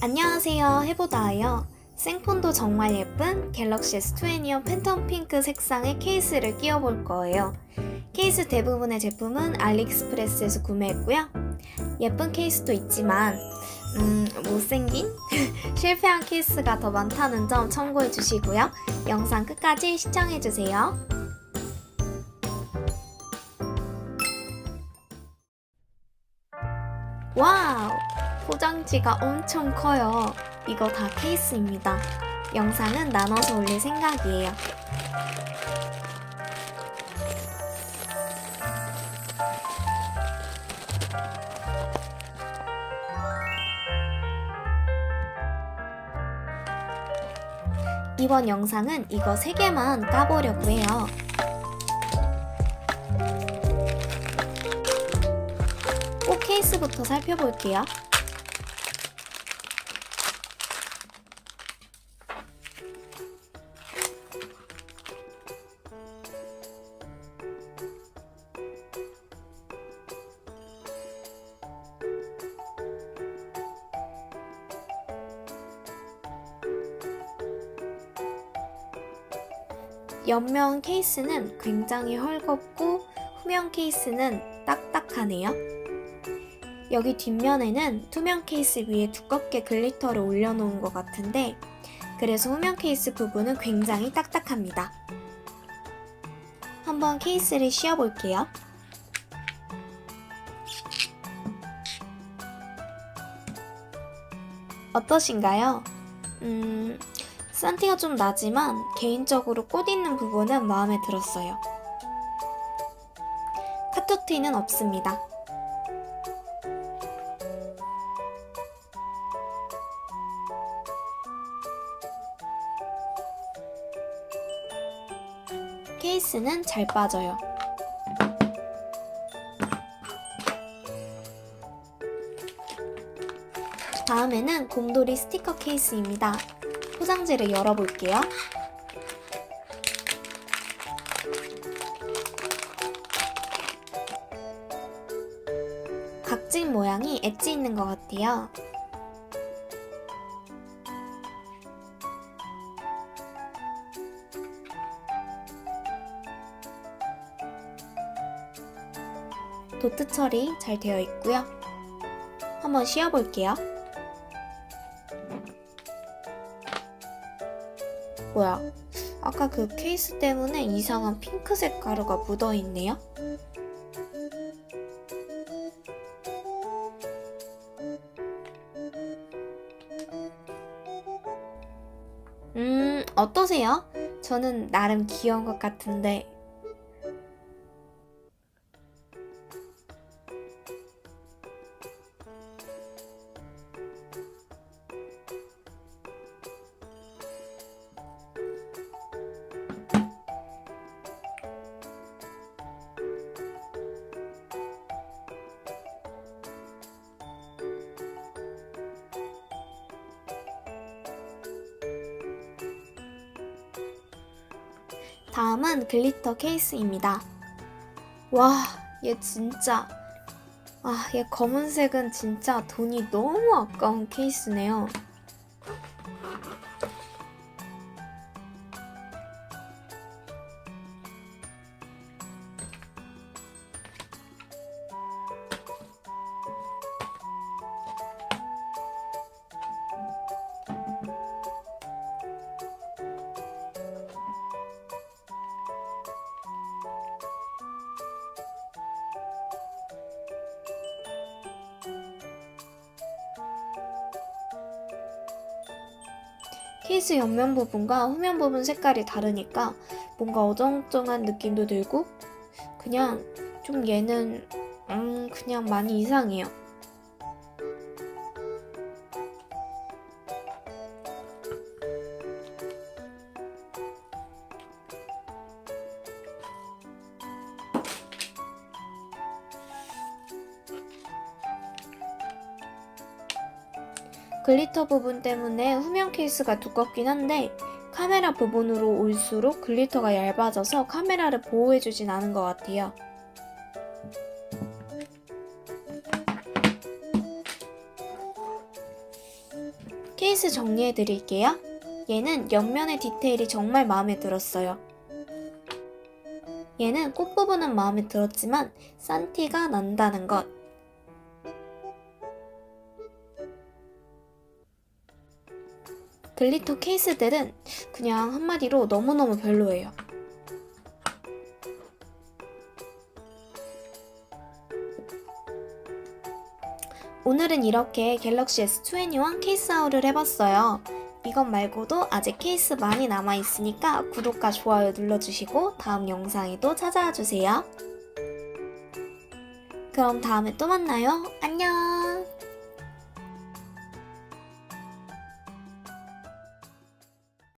안녕하세요. 해보다예요. 생폰도 정말 예쁜 갤럭시 S22 팬텀 핑크 색상의 케이스를 끼워볼 거예요. 케이스 대부분의 제품은 알리익스프레스에서 구매했고요. 예쁜 케이스도 있지만 음, 못생긴? 실패한 케이스가 더 많다는 점 참고해 주시고요. 영상 끝까지 시청해 주세요. 와우 포장지가 엄청 커요. 이거 다 케이스입니다. 영상은 나눠서 올릴 생각이에요. 이번 영상은 이거 3개만 까보려고 해요. 꼭 케이스부터 살펴볼게요. 옆면 케이스는 굉장히 헐겁고 후면 케이스는 딱딱하네요. 여기 뒷면에는 투명 케이스 위에 두껍게 글리터를 올려놓은 것 같은데 그래서 후면 케이스 부분은 굉장히 딱딱합니다. 한번 케이스를 씌워볼게요. 어떠신가요? 음, 산티가 좀 나지만 개인적으로 꽃 있는 부분은 마음에 들었어요. 카토티는 없습니다. 케이스는 잘 빠져요. 다음에는 곰돌이 스티커 케이스입니다. 포장지를 열어볼게요. 각진 모양이 엣지 있는 것 같아요. 도트 처리 잘 되어 있고요. 한번 씌워볼게요. 뭐야? 아까 그 케이스 때문에 이상한 핑크색 가루가 묻어 있네요. 음, 어떠세요? 저는 나름 귀여운 것 같은데 다음은 글리터 케이스입니다. 와, 얘 진짜. 아, 얘 검은색은 진짜 돈이 너무 아까운 케이스네요. 케이스 옆면 부분과 후면 부분 색깔이 다르니까 뭔가 어정쩡한 느낌도 들고 그냥 좀 얘는 음 그냥 많이 이상해요. 글리터 부분 때문에 후면 케이스가 두껍긴 한데 카메라 부분으로 올수록 글리터가 얇아져서 카메라를 보호해주진 않은 것 같아요. 케이스 정리해 드릴게요. 얘는 옆면의 디테일이 정말 마음에 들었어요. 얘는 꽃 부분은 마음에 들었지만 산티가 난다는 것. 글리터 케이스들은 그냥 한마디로 너무너무 별로예요. 오늘은 이렇게 갤럭시 S21 케이스 아웃을 해봤어요. 이것 말고도 아직 케이스 많이 남아있으니까 구독과 좋아요 눌러주시고 다음 영상에도 찾아와 주세요. 그럼 다음에 또 만나요. 안녕!